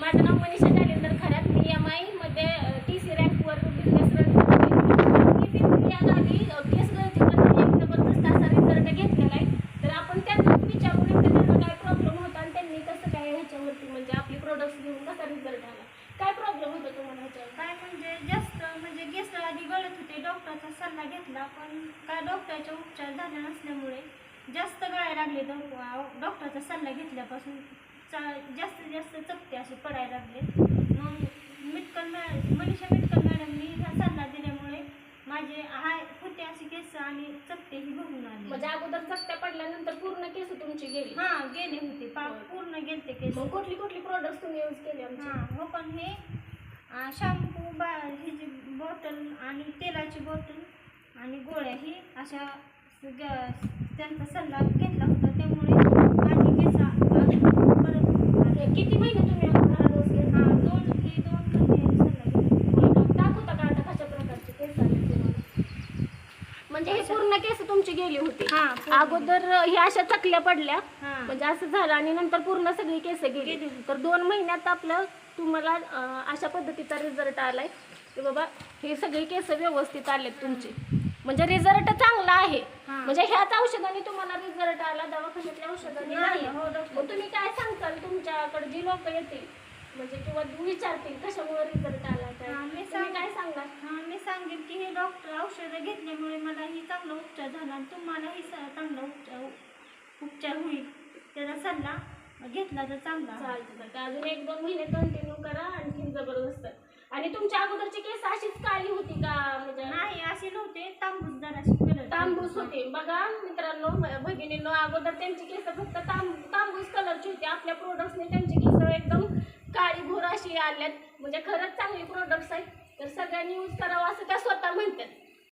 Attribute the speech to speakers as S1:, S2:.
S1: माझं नाव मनीषा जालिंदर खरात. मी एम आयमध्ये टी सी रँकवर बिझनेस रन करते. मी या गावी केस गळतीमध्ये एक जबरदस्त असा रिझल्ट घेतलेला आहे. तर आपण त्यांनाच विचारून नेमकं त्यांना काय प्रॉब्लेम होता आणि त्यांनी कसं काय ह्याच्यावरती म्हणजे आपली प्रोडक्ट्स घेऊन कसा रिझल्ट आला काय प्रॉब्लेम होता तुम्हाला ह्याच्यावर?
S2: काय म्हणजे जास्त म्हणजे केस आधी गळत होते डॉक्टरचा सल्ला घेतला पण काय डॉक्टरचे उपचार झाले नसल्यामुळे जास्त गळायला लागले डॉक्टरचा सल्ला घेतल्यापासून चा- जास्तीत जास्त चपटे असे पडायला लागले. मग मिटकल मॅ मनीषा मिटकल मॅडमनी हा सल्ला दिल्यामुळे माझे हाय होते असे केस आणि चपटेही भरून आले.
S1: म्हणजे अगोदर चकत्या पडल्यानंतर पूर्ण केस तुमची गेली.
S2: हा गेले होते. पा पूर्ण गेलते केस.
S1: मग कुठली कुठली प्रोडक्ट्स तुम्ही यूज केले आमचे?
S2: हा हो पण हे शॅम्पू बा ही जी बॉटल आणि तेलाची बॉटल आणि गोळ्या ही अशा ग- त्यांचा सल्ला घेतला होता त्यामुळे माझी केस परत
S1: हे किती महिने तुम्ही अगोदर हा डोस घेतला
S2: हा दोन ही दोन महिने सल्ला घेतला
S1: दाखवता का आता कशा प्रकारचे केस आले तुम्हाला म्हणजे हे पूर्ण केस तुमची गेली होती
S2: हा, पूर्ण.
S1: अगोदर ही अशा चकल्या पडल्या
S2: हा.
S1: म्हणजे असं झालं आणि नंतर पूर्ण सगळी केस गेली. तर दोन महिन्यात आपलं तुम्हाला अं, अशा पद्धतीचा रिझल्ट आलाय की बाबा हे सगळे केस व्यवस्थित आलेत तुमचे म्हणजे रिझल्ट चांगला आहे
S2: हा.
S1: म्हणजे ह्याच औषधाने तुम्हाला रिझल्ट आला दवाखान्यातल्या औषधाने
S2: नाही,
S1: नाही
S2: हो, डॉक्टर.
S1: मग तुम्ही काय सांगताल तुमच्याकडे जी लोक येतील म्हणजे किंवा विचारतील कशामुळे रिझल्ट आला काय
S2: हा, मी सांग-
S1: काय सांगणार
S2: हा मी सांगेन की हे डॉक्टर औषधं घेतल्यामुळे मलाही चांगला उपचार झाला आणि तुम्हालाही स- चांगला उपचार उपचार होईल. त्याचा सल्ला घेतला तर चांगला.
S1: चालतं चालतं अजून एक दोन महिने कंटिन्यू करा आणखीन जबरदस्त. आणि तुमच्या अगोदरची केस अशीच काळी होती का? म्हणजे
S2: नाही असे नव्हते. तांबूस जराशी कलर
S1: तांबूस होते. बघा मित्रांनो म- भगिनींनो अगोदर त्यांची केस फक्त तांब तांबूस कलरची होती. आपल्या प्रोडक्ट्सने त्यांची केस एकदम काळी अशी आल्यात. म्हणजे खरंच चांगली प्रोडक्ट्स आहेत तर सगळ्यांनी यूज करावं असं त्या स्वतः म्हणतात.